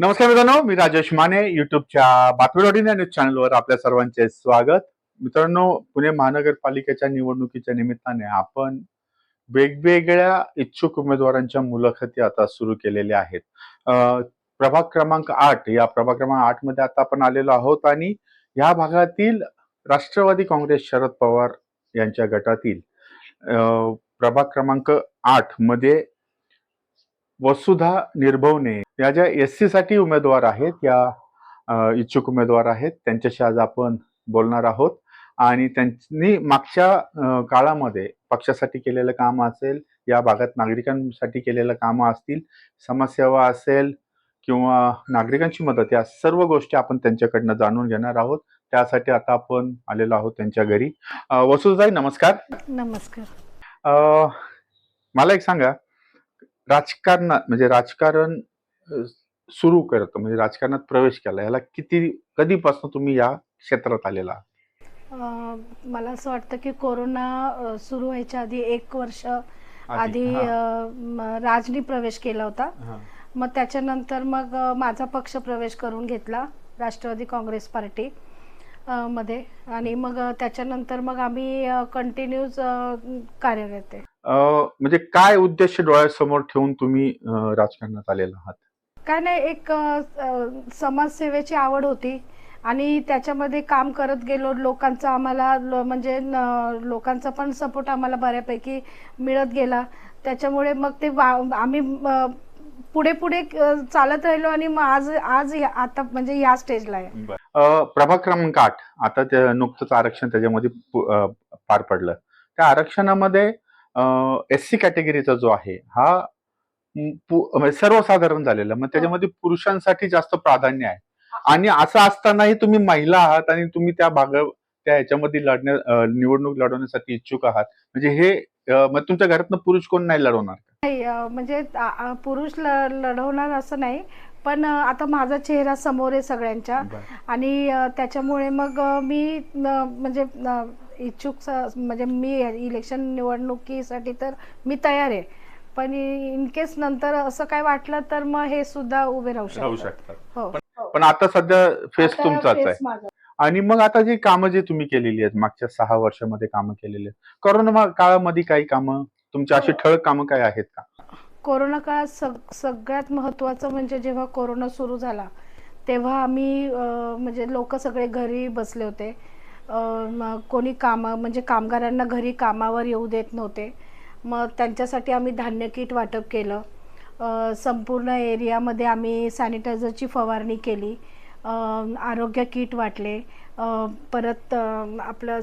नमस्कार मित्रांनो मी राजेश माने युट्यूबच्या बातमीवाडी न्यूज चॅनलवर आपल्या सर्वांचे स्वागत. मित्रांनो पुणे महानगरपालिकेच्या निवडणुकीच्या निमित्ताने आपण वेगवेगळ्या इच्छुक उमेदवारांच्या मुलाखती आता सुरू केलेल्या आहेत. प्रभाग क्रमांक आठ या प्रभाग क्रमांक आठमध्ये आता आपण आलेलो आहोत आणि या भागातील राष्ट्रवादी काँग्रेस शरद पवार यांच्या गटातील प्रभाग क्रमांक आठमध्ये वसुधा निर्भवने या ज्या एस सी साठी उमेदवार आहेत या इच्छुक उमेदवार आहेत त्यांच्याशी आज आपण बोलणार आहोत. आणि त्यांनी मागच्या काळामध्ये पक्षासाठी केलेलं काम असेल या भागात नागरिकांसाठी केलेलं कामं असतील समाजसेवा असेल किंवा नागरिकांची मदत या सर्व गोष्टी आपण त्यांच्याकडनं जाणून घेणार आहोत. त्यासाठी आता आपण आलेलो आहोत त्यांच्या घरी. अ, वसुधाताई नमस्कार. नमस्कार. अ, मला एक सांगा राजकारणात म्हणजे राजकारण सुरू करत म्हणजे राजकारणात प्रवेश केला. याला किती कधीपासून तुम्ही या क्षेत्रात आलेला? मला असं वाटतं की कोरोना सुरू व्हायच्या आधी एक वर्ष आधी राजनी प्रवेश केला होता. मग त्याच्यानंतर मग माझा पक्ष प्रवेश करून घेतला राष्ट्रवादी काँग्रेस पार्टी मध्ये. आणि मग त्याच्यानंतर मग आम्ही कंटिन्यूज कार्यरत आहे. अ, म्हणजे काय उद्देश डोळ्यासमोर ठेवून तुम्ही राजकारणात आलेला आहात? काय नाही एक समाजसेवेची आवड होती. आणि त्याच्यामध्ये काम करत गेलो. लोकांचा आम्हाला लो- म्हणजे न- लोकांचा पण सपोर्ट आम्हाला बऱ्यापैकी मिळत गेला. त्याच्यामुळे मग ते वा- आम्ही पुढे पुढे चालत राहिलो आणि मग आज आज या- आता म्हणजे या स्टेजला आहे. प्रभाग क्रमांक आठ. आता ते नुकतंच आरक्षण त्याच्यामध्ये पार पडलं. त्या आरक्षणामध्ये एस सी कॅटेगरीचा जो आहे हा सर्वसाधारण झालेला. मग त्याच्यामध्ये पुरुषांसाठी जास्त प्राधान्य आहे. आणि असं असतानाही तुम्ही महिला आहात आणि तुम्ही त्या भाग त्या ह्याच्यामध्ये लढण्या निवडणूक लढवण्यासाठी इच्छुक आहात. म्हणजे हे मग तुमच्या घरातनं पुरुष कोण नाही लढवणार? नाही म्हणजे पुरुष लढवणार असं नाही. पण आता माझा चेहरा समोर आहे सगळ्यांच्या. आणि त्याच्यामुळे मग मी म्हणजे इच्छुक म्हणजे मी इलेक्शन निवडणुकीसाठी तर मी तयार आहे. पण इन केस नंतर असं काय वाटलं तर मग हे सुद्धा उभे राहू राहू शकतात. हो. पण आता सध्या फेस आता तुमचाच face आहे. माझा. आणि मग आता जी कामं जी तुम्ही केलेली आहेत मागच्या सहा वर्षामध्ये कामं केलेली आहेत कोरोना काळामध्ये काही कामं तुमची अशी हो. ठळक कामं काय आहेत का? कोरोना काळात सग सगळ्यात महत्त्वाचं म्हणजे जेव्हा कोरोना सुरू झाला तेव्हा आम्ही अ, म्हणजे लोक सगळे घरी बसले होते. अ, कोणी कामं म्हणजे कामगारांना घरी कामावर येऊ देत नव्हते. मग त्यांच्यासाठी आम्ही धान्य किट वाटप केलं. संपूर्ण एरियामध्ये आम्ही सॅनिटायझरची फवारणी केली. आरोग्य किट वाटले. परत आपलं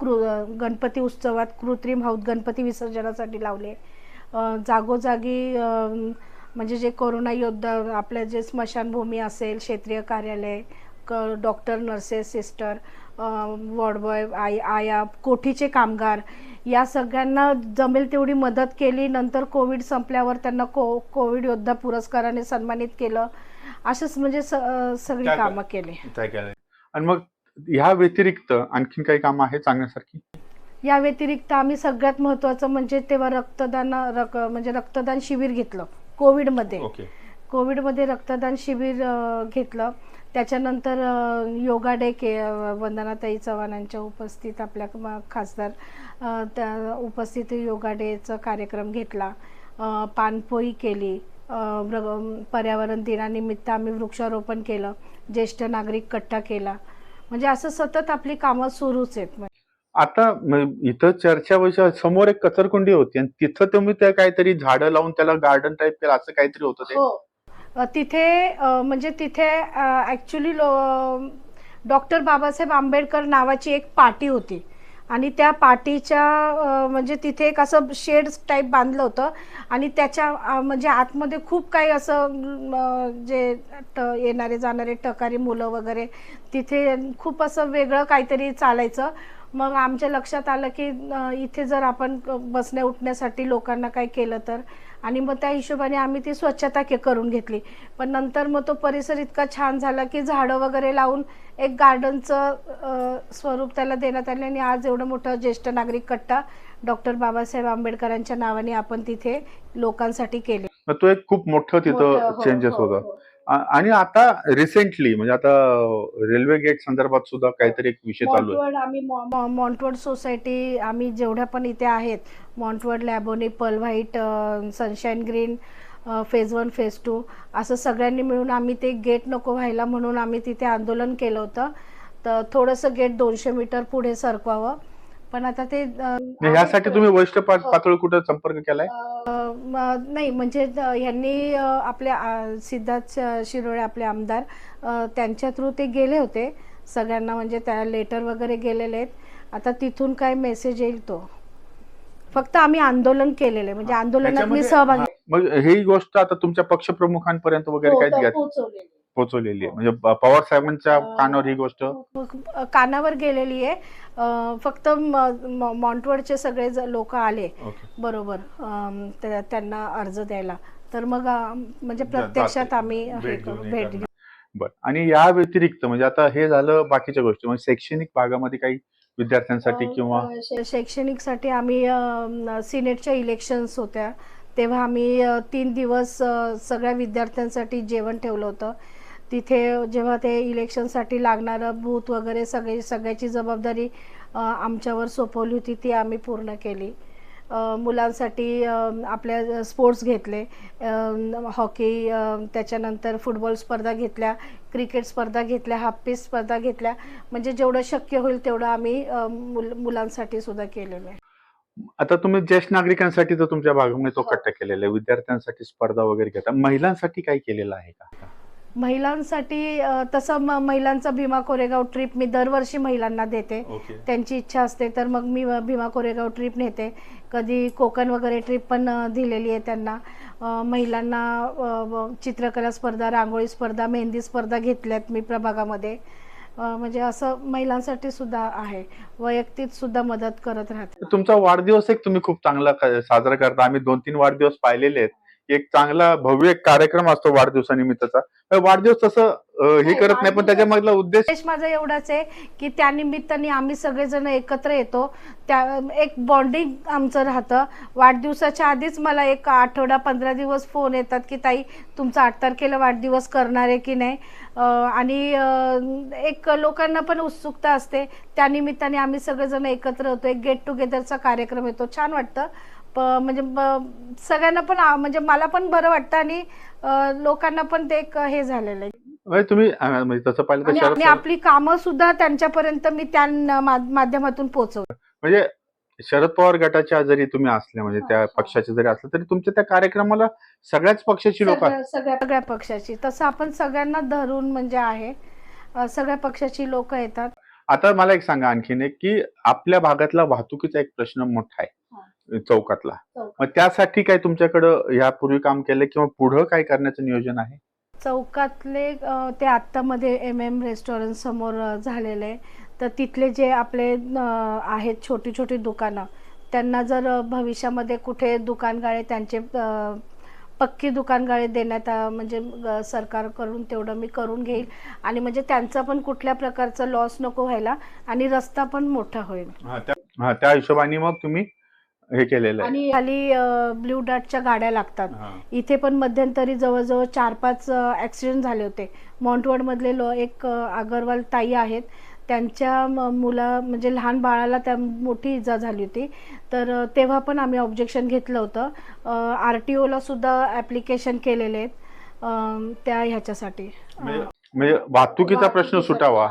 कृ गणपती उत्सवात कृत्रिम हौद गणपती विसर्जनासाठी लावले. जागोजागी म्हणजे जे कोरोना योद्धा आपल्या जे स्मशानभूमी असेल क्षेत्रीय कार्यालय क doctor nurses sister ward boy I आया कोठीचे कामगार या सगळ्यांना जमेल तेवढी मदत केली. नंतर कोविड संपल्यावर त्यांना को कोविड योद्धा पुरस्काराने सन्मानित केलं. असंच म्हणजे स सगळी त्या- कामं केली. केलंय आणि मग ह्या व्यतिरिक्त आणखीन काही कामं आहेत सांगण्यासारखी? या व्यतिरिक्त आम्ही सगळ्यात महत्त्वाचं म्हणजे तेव्हा रक्तदान रक म्हणजे रक्तदान शिबिर घेतलं. कोविडमध्ये. ओके. कोविडमध्ये रक्तदान शिबिर अ, घेतलं. त्याच्यानंतर योगा डे के वंदनाताई चव्हाणांच्या उपस्थित आपल्या म- खासदार त्या उपस्थित योगा डेचा कार्यक्रम घेतला. पानपोई केली. पर्यावरण दिनानिमित्त आम्ही वृक्षारोपण केलं. ज्येष्ठ नागरिक कट्टा केला. म्हणजे असं सतत आपली कामं सुरूच आहेत. आता म- इथं चर्चा विषय समोर एक कचरकुंडी होती. आणि तिथं तुम्ही त्या काहीतरी झाडं लावून त्याला गार्डन टाईप केलं असं काहीतरी होतं ते? हो. तिथे म्हणजे तिथे ॲक्च्युली लो डॉक्टर बाबासाहेब आंबेडकर नावाची एक पाटी होती. आणि त्या पाटीच्या म्हणजे तिथे एक असं शेड टाईप बांधलं होतं. आणि त्याच्या म्हणजे आतमध्ये खूप काही असं जे ट येणारे जाणारे टकारी मुलं वगैरे तिथे खूप असं वेगळं काहीतरी चालायचं. मग आमच्या लक्षात आलं की इथे जर आपण बसण्या उठण्यासाठी लोकांना काय केलं तर आणि मग त्या हिशोबाने आम्ही ती स्वच्छता के करून घेतली. पण नंतर मग तो परिसर इतका छान झाला की झाडं वगैरे लावून एक गार्डनचं स्वरूप त्याला देण्यात आले आणि आज एवढं मोठं ज्येष्ठ नागरिक कट्टा डॉक्टर बाबासाहेब आंबेडकरांच्या नावाने आपण तिथे लोकांसाठी केले. तो एक खूप मोठं तिथं हो, चेंजेस हो, होतं. हो. आणि आता रिसेंटली म्हणजे आता रेल्वे गेट संदर्भात सुद्धा काहीतरी एक विषय चालू आहे. आम्ही मॉन्टवर्ड सोसायटी आम्ही जेवढ्या पण इथे आहेत मॉन्टवर्ड लॅबोनी पल white sunshine green phase one phase two असं सगळ्यांनी मिळून आम्ही ते गेट नको व्हायला म्हणून आम्ही तिथे आंदोलन केलं होतं. तर थोडंसं गेट दोनशे मीटर पुढे सरकवावं. पण आता ते ह्यासाठी तुम्ही वरिष्ठ हो. पातळी कुठे संपर्क केलाय? नाही म्हणजे अं, आपल्या सिद्धार्थ शिरोळे आपले आमदार त्यांच्या थ्रू ते गेले होते. सगळ्यांना म्हणजे त्या लेटर वगैरे गेलेले आहेत. आता तिथून काय मेसेज येईल तो. फक्त आम्ही आंदोलन केलेले म्हणजे आंदोलनात मी सहभागी हा, मग ही गोष्ट आता तुमच्या पक्षप्रमुखांपर्यंत वगैरे हो, काय पोहोचवलेले. आहे. म्हणजे पवार साहेबांच्या कानावर ही गोष्ट अं, कानावर गेलेली आहे. अं, फक्त म- मॉन्टवर्डचे सगळे लोक आले. ओके. बरोबर. अं, त्या- त्यांना अर्ज द्यायला. तर मग अं, म्हणजे प्रत्यक्षात. आम्ही हे भेट करू घेऊन हे भेट करणार. घेऊ बर. आणि या व्यतिरिक्त म्हणजे आता हे झालं बाकीच्या गोष्टी. म्हणजे शैक्षणिक भागामध्ये काही विद्यार्थ्यांसाठी किंवा अ, शै- शैक्षणिकसाठी आम्ही अ, सिनेटच्या इलेक्शन्स होत्या. तेव्हा आम्ही अ, तीन दिवस अ, सगळ्या विद्यार्थ्यांसाठी जेवण ठेवलं होतं. तिथे जेव्हा ते इलेक्शनसाठी लागणारं बूथ वगैरे सगळी सगळ्याची जबाबदारी आमच्यावर सोपवली होती ती आम्ही पूर्ण केली. मुलांसाठी आपल्या स्पोर्ट्स घेतले. हॉकी त्याच्यानंतर फुटबॉल स्पर्धा घेतल्या क्रिकेट स्पर्धा घेतल्या हाफ पीस स्पर्धा घेतल्या. म्हणजे जेवढं शक्य होईल तेवढं आम्ही मुल मुलांसाठी सुद्धा केलेलं आहे. आता तुम्ही ज्येष्ठ नागरिकांसाठी तर तुमच्या भागामध्ये तो हो. कट्टा केलेला आहे. विद्यार्थ्यांसाठी स्पर्धा वगैरे घेता. महिलांसाठी काही केलेलं आहे का? महिलांसाठी तसं महिलांचा भीमा कोरेगाव ट्रिप मी दरवर्षी महिलांना देते. ओके. त्यांची इच्छा असते तर मग मी भीमा कोरेगाव ट्रिप नेते. कधी कोकण वगैरे ट्रिप पण दिलेली आहे त्यांना. महिलांना चित्रकला स्पर्धा रांगोळी स्पर्धा मेहंदी स्पर्धा घेतल्यात मी प्रभागामध्ये. म्हणजे असं महिलांसाठी सुद्धा आहे. वैयक्तिक सुद्धा मदत करत राहते. तुमचा वाढदिवस एक तुम्ही खूप चांगला साजरा करता. आम्ही दोन तीन वाढदिवस पाहिलेले आहेत. एक चांगला भव्य कार्यक्रम असतो वाढदिवसानिमित्तचा. वाढदिवस तसं हे नाही, करत नाही पण त्याच्यामधला उद्देश माझा एवढाच आहे की त्यानिमित्ताने आम्ही सगळेजण एकत्र येतो. त्या एक बॉन्डिंग आमचं राहतं. वाढदिवसाच्या आधीच मला एक आठवडा पंधरा दिवस फोन येतात की ताई तुमचा आठ तारखेला वाढदिवस करणार आहे की नाही? आणि एक लोकांना पण उत्सुकता असते. त्यानिमित्ताने आम्ही सगळेजण एकत्र होतो. एक गेट टुगेदरचा कार्यक्रम येतो. छान वाटतं. प म्हणजे सगळ्यांना पण म्हणजे मला पण बरं वाटतं आणि लोकांना पण ते एक हे झालेलं आहे. म्हणजे तुम्ही म्हणजे तसं पाहिलं आणि आपली कामं सुद्धा त्यांच्यापर्यंत मी त्या माध्यमातून पोहोचवते म्हणजे शरद पवार गटाच्या जरी तुम्ही असल्या म्हणजे हा, त्या हा. पक्षाचे जरी असलं तरी तुमच्या त्या कार्यक्रमाला सगळ्याच पक्षाची लोक सगळ्या सगळ्या पक्षाची. तसं आपण सगळ्यांना धरून म्हणजे आहे सगळ्या पक्षाची लोक येतात. आता मला एक सांगा आणखीन एक की आपल्या भागातला वाहतुकीचा एक प्रश्न मोठा आहे. चौकातला. मग त्यासाठी काय तुमच्याकडं यापूर्वी काम केलं किंवा पुढं काय करण्याचं नियोजन आहे? चौकातले ते आत्तामध्ये एम एम रेस्टॉरंट समोर झालेले तर तिथले जे आपले आहेत छोटी छोटी दुकानं त्यांना जर भविष्यामध्ये कुठे दुकानगाळे त्यांचे पक्की दुकानगाळे देण्यात म्हणजे सरकारकडून तेवढं मी करून घेईल. आणि म्हणजे त्यांचा पण कुठल्या प्रकारचा लॉस नको व्हायला आणि रस्ता पण मोठा होईल. त्या हिशोबाने मग तुम्ही हे केलेलं आहे. आणि खाली ब्ल्यू डार्टच्या गाड्या लागतात. हा. इथे पण मध्यंतरी जवळजवळ चार पाच ॲक्सिडेंट झाले होते. मॉन्टवडमधले लो एक अ, अगरवाल ताई आहेत. त्यांच्या म- मुला म्हणजे लहान बाळाला त्या मोठी इजा झाली होती. तर अ, तेव्हा पण आम्ही ऑब्जेक्शन घेतलं होतं. आर टी ओला सुद्धा ॲप्लिकेशन केलेले आहेत अ, त्या ह्याच्यासाठी. म्हणजे म्हणजे वाहतुकीचा प्रश्न सुटावा.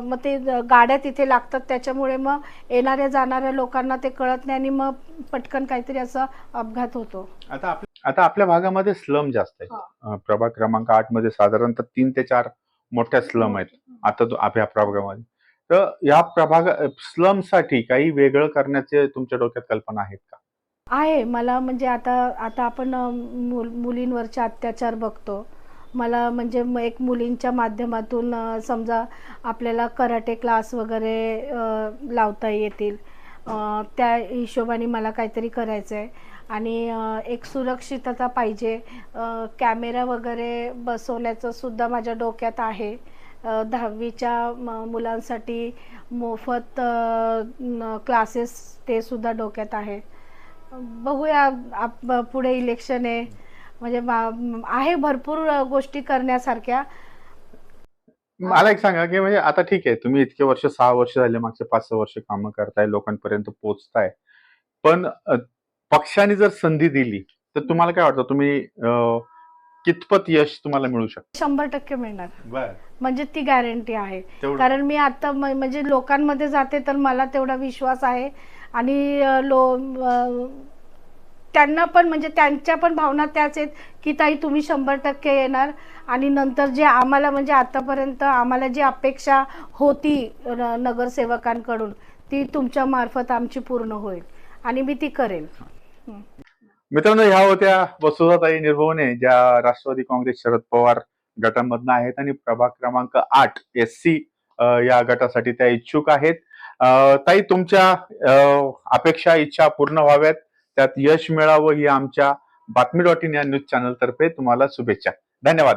मग ते गाड्या तिथे लागतात त्याच्यामुळे मग येणाऱ्या जाणाऱ्या लोकांना ते कळत नाही आणि मग पटकन काहीतरी असा अपघात होतो. आता आपल्या आता आपल्या भागामध्ये स्लम जास्त आहे अं, प्रभाग क्रमांक आठमध्ये साधारणतः तीन ते चार मोठ्या स्लम आहेत. आता तो आपल्या प्रभागामध्ये. तर या प्रभाग स्लमसाठी काही वेगळं करण्याचे तुमच्या डोक्यात कल्पना आहेत का? आहे. मला म्हणजे आता आता आपण अ, मुल मुलींवरचे अत्याचार बघतो. मला म्हणजे म- एक मुलींच्या माध्यमातून समजा आपल्याला कराटे क्लास वगैरे लावता येतील. त्या हिशोबाने मला काहीतरी करायचं आहे आणि एक सुरक्षितता पाहिजे. कॅमेरा वगैरे बसवण्याचं सुद्धा माझ्या डोक्यात आहे. दहावीच्या म- मुलांसाठी मोफत क्लासेस ते सुद्धा डोक्यात आहे. बघूया आप पुढे इलेक्शन आहे. म्हणजे आहे भरपूर गोष्टी करण्यासारख्या. मला एक सांगा की म्हणजे आता ठीक आहे तुम्ही इतके वर्ष सहा वर्ष झाले मागचे पाच सहा वर्ष कामं करताय लोकांपर्यंत पोहोचताय. पण पक्षाने जर संधी दिली तर तुम्हाला काय वाटतं? तुम्ही कितपत यश तुम्हाला मिळू शकतं शंभर टक्के मिळणार. बर. म्हणजे ती गॅरंटी आहे. कारण मी आता म्हणजे लोकांमध्ये जाते तर मला तेवढा विश्वास आहे. आणि लो त्यांना पण म्हणजे त्यांच्या पण भावना त्याच आहेत की ताई तुम्ही शंभर टक्के येणार. आणि नंतर जे आम्हाला म्हणजे आतापर्यंत आम्हाला जी अपेक्षा होती न- नगरसेवकांकडून ती तुमच्या मार्फत आमची पूर्ण होईल. आणि मी ती करेन. मित्रांनो ह्या होत्या वसुधाताई निर्भवने ज्या राष्ट्रवादी काँग्रेस शरद पवार गटामधनं आहेत. आणि प्रभाग क्रमांक आठ एस सी या गटासाठी त्या इच्छुक आहेत. ताई तुमच्या अपेक्षा इच्छा पूर्ण व्हाव्यात. त्यात यश मिळावं ही आमच्या बातमी डॉट इन या न्यूज चॅनल तर्फे तुम्हाला शुभेच्छा. धन्यवाद.